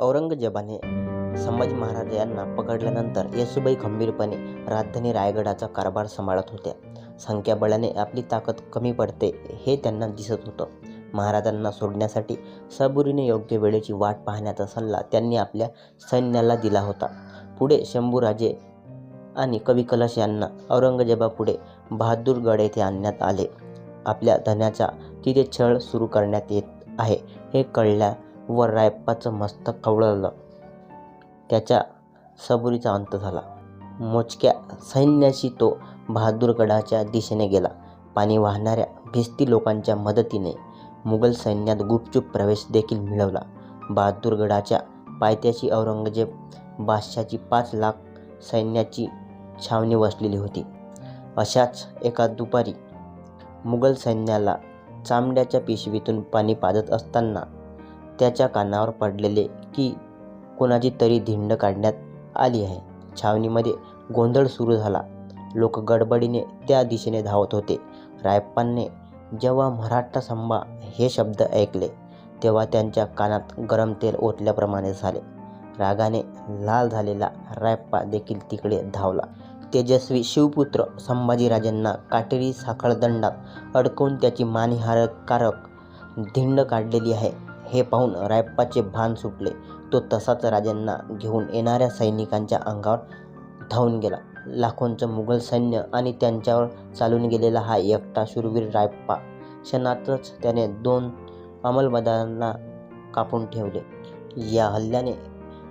औरंगजेबाने संभाजी महाराज यांना पकडल्यानंतर येसुबाई खंबीरपणे राजधानी रायगडाचा कारभार सांभाळत होत्या. संख्याबळाने आपली ताकद कमी पडते हे त्यांना दिसत होतं. महाराजांना सोडण्यासाठी सबुरीने योग्य वेळेची वाट पाहण्याचा सल्ला त्यांनी आपल्या सैन्याला दिला होता. पुढे शंभूराजे आणि कवी कलश यांना औरंगजेबापुढे बहादूरगड येथे आणण्यात आले. आपल्या धन्याचा तिथे छळ सुरू करण्यात येत आहे हे कळल्या व रायप्पाचं मस्तक खवळलं. त्याच्या सबुरीचा अंत झाला. मोजक्या सैन्याशी तो बहादूरगडाच्या दिशेने गेला. पाणी वाहणाऱ्या भिस्ती लोकांच्या मदतीने मुघल सैन्यात गुपचूप प्रवेश देखील मिळवला. बहादूरगडाच्या पायथ्याशी औरंगजेब बादशाची पाच लाख सैन्याची छावणी वसलेली होती. अशाच एका दुपारी मुघल सैन्याला चामड्याच्या पिशवीतून पाणी पाजत असताना त्याच्या कानावर पडलेले की कोणाची तरी धिंड काढण्यात आली आहे. छावणीमध्ये गोंधळ सुरू झाला. लोक गडबडीने त्या दिशेने धावत होते. रायप्पांनी जेव्हा मराठा संभा हे शब्द ऐकले तेव्हा त्यांच्या कानात गरम तेल ओतल्याप्रमाणे झाले. रागाने लाल झालेला रायप्पा देखील तिकडे धावला. तेजस्वी शिवपुत्र संभाजीराजांना काटेरी साखळदंडात अडकवून त्याची मानहारकारक धिंड काढलेली आहे. हे पाहून रायप्पाचे भान सुटले. तो तसाच राजांना घेऊन येणाऱ्या सैनिकांच्या अंगावर धावून गेला. लाखोंचं मुघल सैन्य आणि त्यांच्यावर चालून गेलेला हा एकटा शूरवीर रायप्पा क्षणातच त्याने दोन अंमलबदारांना कापून ठेवले. या हल्ल्याने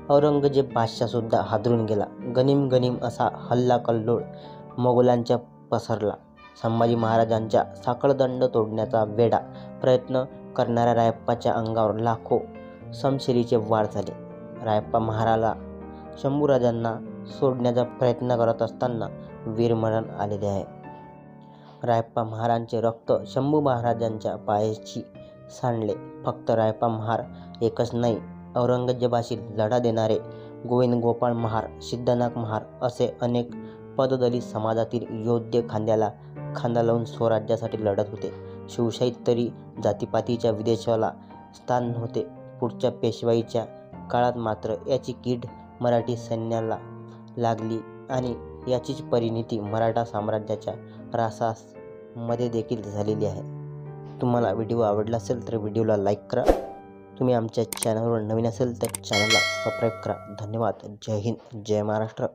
औरंगजेब बादशाहसुद्धा हादरून गेला. गनिम गनिम असा हल्ला कल्लोळ मोगलांच्या पसरला. संभाजी महाराजांच्या साखळदंड तोडण्याचा वेडा प्रयत्न करणाऱ्या रायप्पाच्या अंगावर लाखो समशेरीचे वार झाले. रायप्पा महाराला शंभूराजांना सोडण्याचा प्रयत्न करत असताना वीरमरण आलेले आहे. रायप्पा महारांचे रक्त शंभू महाराजांच्या पायाची सांडले. फक्त रायप्पा महार एकच नाही औरंगजेबाशी लढा देणारे गोविंद गोपाळ महार सिद्धनाथ महार असे अनेक पददलित समाजातील योद्धे खांद्याला खांदा लावून स्वराज्यासाठी लढत होते. शिवशाहीत तरी जातीपातीच्या विदेशाला स्थान नव्हते. पुढच्या पेशवाईच्या काळात मात्र याची कीड मराठी सैन्याला लागली आणि याचीच परिणिती मराठा साम्राज्याच्या रासामध्ये देखील झालेली आहे. तुम्हाला व्हिडिओ आवडला असेल तर व्हिडिओला लाईक करा. तुम्ही आमच्या चॅनलवर नवीन असेल तर चॅनलला सबस्क्राईब करा. धन्यवाद. जय हिंद. जय महाराष्ट्र.